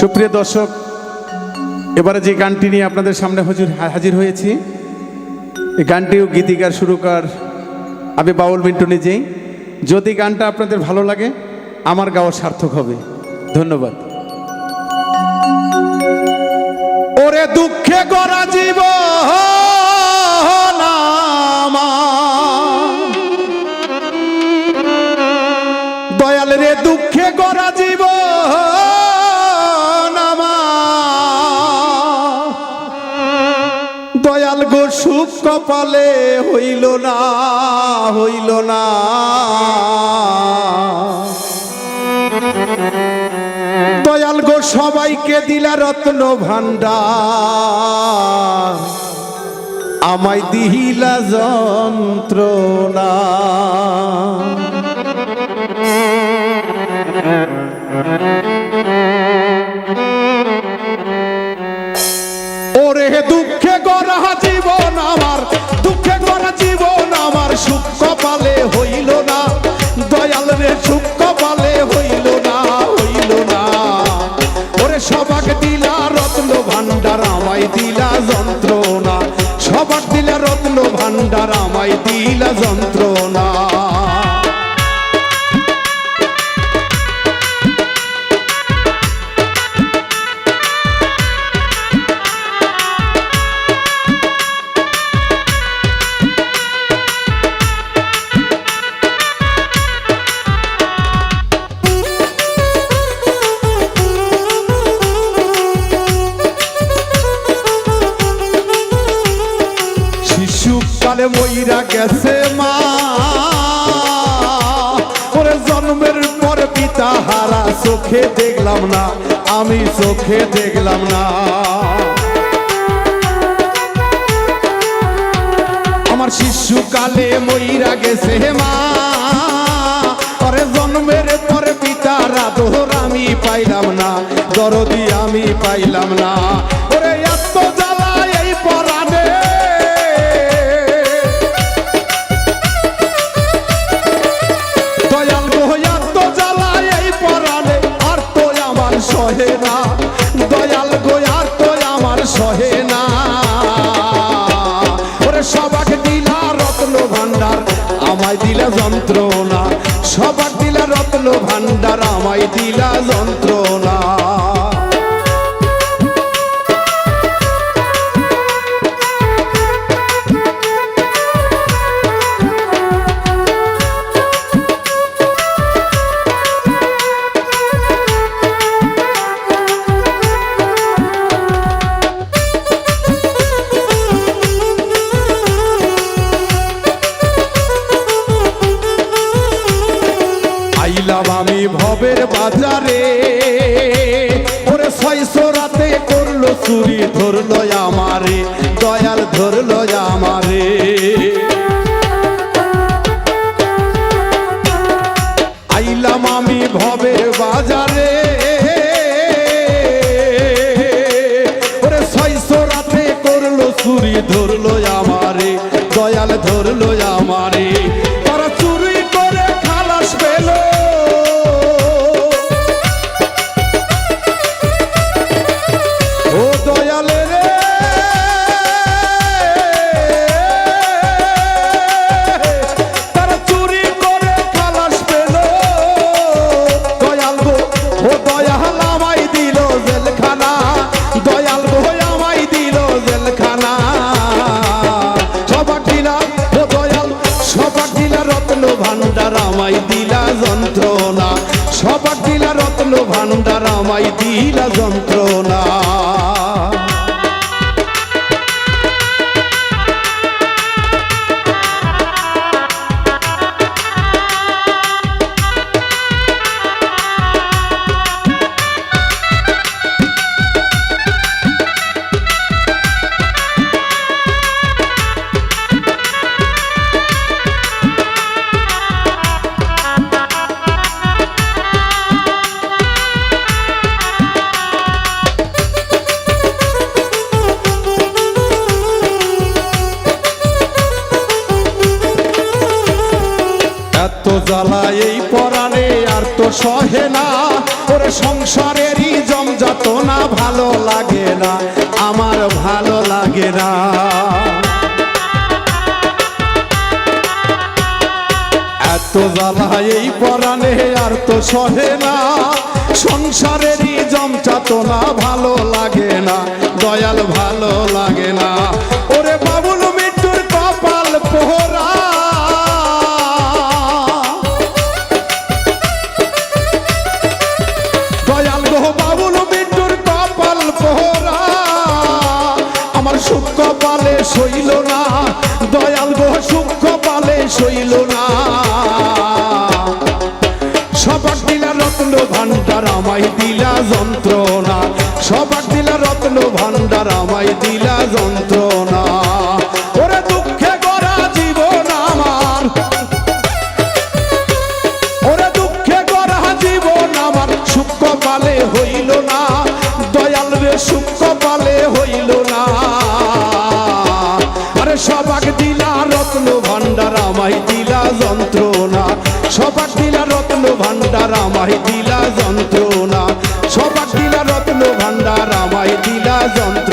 সুপ্রিয় দর্শক, এবারে যে গানটি নিয়ে আপনাদের সামনে হজুর হাজির হয়েছি, এই গানটিও গীতিকার, সুরকার আমি বাউল মিন্টু নিজেই। যদি গানটা আপনাদের ভালো লাগে, আমার গাওয়া সার্থক হবে। ধন্যবাদ। ওরে দুঃখে গড়া জীব দয়াল রে দুঃখে গড়া জীব কপালে হইল না হইল না। দয়াল গো, সবাইকে দিলা রত্ন ভান্ডার আমায় দিহিলা যন্ত্রণা। ওরে দুঃখে গড়া জীবন আমার, দুঃখে করা জীবন আমার, সুখ কপালে হইল না। দয়াল রে, সুখ কপালে হইল না হইল না। ওরে সবাকে দিলা রত্ন ভান্ডার আমায় দিলা যন্ত্রণা। সবার দিলা রত্ন ভান্ডার আমায় দিলা যন্ত্রণা। শিশুকালে মইরা গেছে মা। ওরে জন্মের পর পিতা হারা, চোখে দেখলাম না, আমি চোখে দেখলাম না। আমার শিশুকালে মইরা গেছে মা। ওরে জন্মের পর পিতার আদর আমি পাইলাম না, দরদি আমি পাইলাম না। সবাক দিলা রত্ন ভান্ডার আমায় দিলা যন্ত্রণা। ভবের বাজারে? ওরে ছয়শো রাতে করল চুরি ধরলো আমারে। দয়াল ধরলো ভান্ডার আমায় দিলা যন্ত্রণা। সবার দিলা রত্ন ভান্ডার আমায় দিলা যন্ত্রণা। জ্বালা এই পরাণে আর তো সহে না। ওরে সংসারেরই জমজাত ভালো লাগে না, আমার ভালো লাগে না। এত জ্বালা এই পরাণে আর তো সহে না। সংসারেরই জমচাতনা ভালো লাগে না, দয়াল ভালো লাগে না। না, দয়াল গো, সুখ পালে সইল না। সবার দিলা রত্ন ভান্ডার আমায় দিলা যন্ত্রণা, সবার দিলা রত্ন ভান্ডার আমায় দিলা যন্ত্রণা। ভান্ডার আমায় দিলা যন্ত্রণা। সবার দিলা রত্ন ভান্ডার আমায় দিলা যন্ত্রণা।